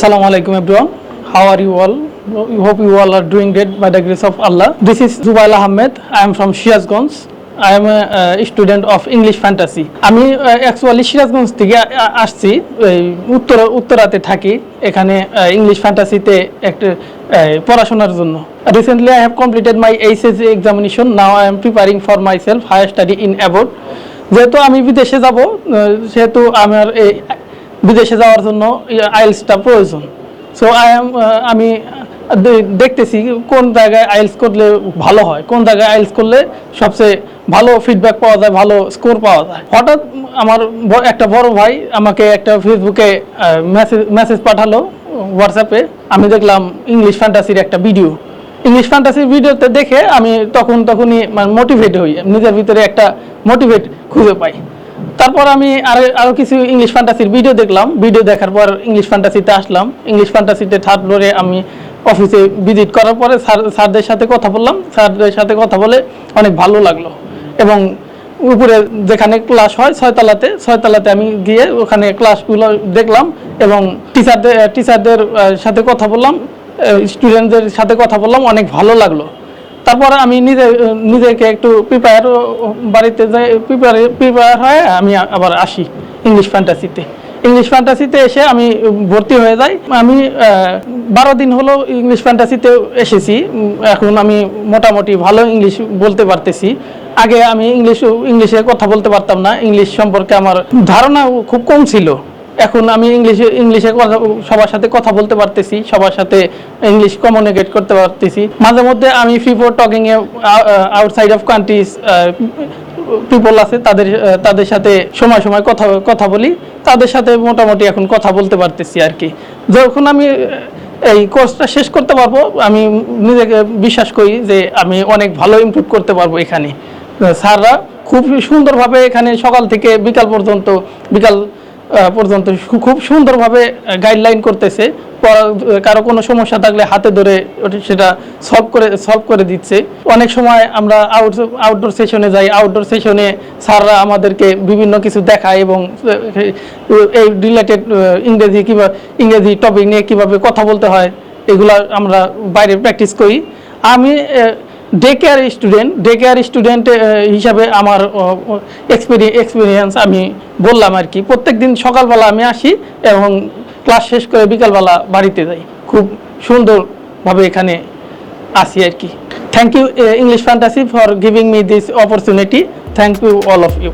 আসসালামু আলাইকুম everyone how are you all you hope you all are doing great by the grace of Allah this is Jubail Ahmed I am from Sirajganj I am student of English fantasy আমি actually Sirajganj থেকে আসছি উত্তর, উত্তরাতে থাকি, এখানে English ফ্যান্টাসিতে একটা পড়াশোনার জন্য। Recently I have completed my HSC examination now I am preparing for my self higher study in abroad যেহেতু আমি বিদেশে যাব সেহেতু আমার এই বিদেশে যাওয়ার জন্য আইএলসটা প্রয়োজন। সো আই এম আমি দেখতেছি কোন জায়গায় আইএলস করলে ভালো হয়, কোন জায়গায় আইএলস করলে সবচেয়ে ভালো ফিডব্যাক পাওয়া যায়, ভালো স্কোর পাওয়া যায়। হঠাৎ আমার একটা বড় ভাই আমাকে একটা ফেসবুকে মেসেজ মেসেজ পাঠালো হোয়াটসঅ্যাপে আমি দেখলাম ইংলিশ ফ্যান্টাসির একটা ভিডিও ইংলিশ ফ্যান্টাসির ভিডিওতে দেখে আমি তখন তখনই মানে মোটিভেট হই, নিজের ভিতরে একটা মোটিভেট খুঁজে পাই। তারপর আমি আরও আরও কিছু ইংলিশ ফ্যান্টাসির ভিডিও দেখলাম। ভিডিও দেখার পর ইংলিশ ফ্যান্টাসিতে আসলাম। ইংলিশ ফ্যান্টাসিতে থার্ড ফ্লোরে আমি অফিসে ভিজিট করার পরে স্যার, স্যারদের সাথে কথা বললাম। স্যারদের সাথে কথা বলে অনেক ভালো লাগল। এবং উপরে যেখানে ক্লাস হয়, ছয়তলাতে ছয়তলাতে আমি গিয়ে ওখানে ক্লাসগুলো দেখলাম এবং টিচারদের টিচারদের সাথে কথা বললাম। স্টুডেন্টদের সাথে কথা বললাম। অনেক ভালো লাগল। তারপর আমি নিজে, নিজেকে একটু প্রিপেয়ার বাড়িতে যাই প্রিপেয়ার প্রিপেয়ার হয়ে আমি আবার আসি ইংলিশ ফ্যান্টাসিতে ইংলিশ ফ্যান্টাসিতে এসে আমি ভর্তি হয়ে যাই। আমি বারো দিন হলো ইংলিশ ফ্যান্টাসিতে এসেছি। এখন আমি মোটামুটি ভালো ইংলিশ বলতে পারতেছি। আগে আমি ইংলিশ ইংলিশে কথা বলতে পারতাম না। ইংলিশ সম্পর্কে আমার ধারণা খুব কম ছিল। এখন আমি ইংলিশে ইংলিশে সবার সাথে কথা বলতে পারতেছি, সবার সাথে ইংলিশ কমিউনিকেট করতে পারতেছি। মাঝে মধ্যে আমি ফিফোর talking a outside of countries people আছে, তাদের তাদের সাথে সময় সময় কথা কথা বলি। তাদের সাথে মোটামুটি এখন কথা বলতে পারতেছি আর কি। যখন আমি, এই কোর্সটা শেষ করতে পারব, আমি নিজেকে বিশ্বাস করি যে আমি অনেক ভালো ইমপ্রুভ করতে পারব এখানে। স্যাররা খুব সুন্দরভাবে এখানে সকাল থেকে বিকাল পর্যন্ত, বিকাল পর্যন্ত খুব সুন্দরভাবে গাইডলাইন করতেছে। কারও কোনো সমস্যা থাকলে হাতে ধরে সেটা সলভ করে সলভ করে দিচ্ছে। অনেক সময় আমরা আউট আউটডোর সেশনে যাই। আউটডোর সেশনে স্যাররা আমাদেরকে বিভিন্ন কিছু দেখায় এবং এই রিলেটেড ইংরেজি কিংবা, ইংরেজি টপিক নিয়ে কীভাবে কথা বলতে হয়, এগুলা আমরা বাইরে প্র্যাকটিস করি। আমি day care student day care student হিসাবে আমার এক্সপিরিয়েন্স আমি বললাম আর কি। প্রত্যেক দিন সকালবেলা আমি আসি এবং ক্লাস শেষ করে বিকালবেলা বাড়িতে যাই। খুব সুন্দরভাবে এখানে আসি আর কি। Thank you English fantasy for giving me this opportunity thank you all of you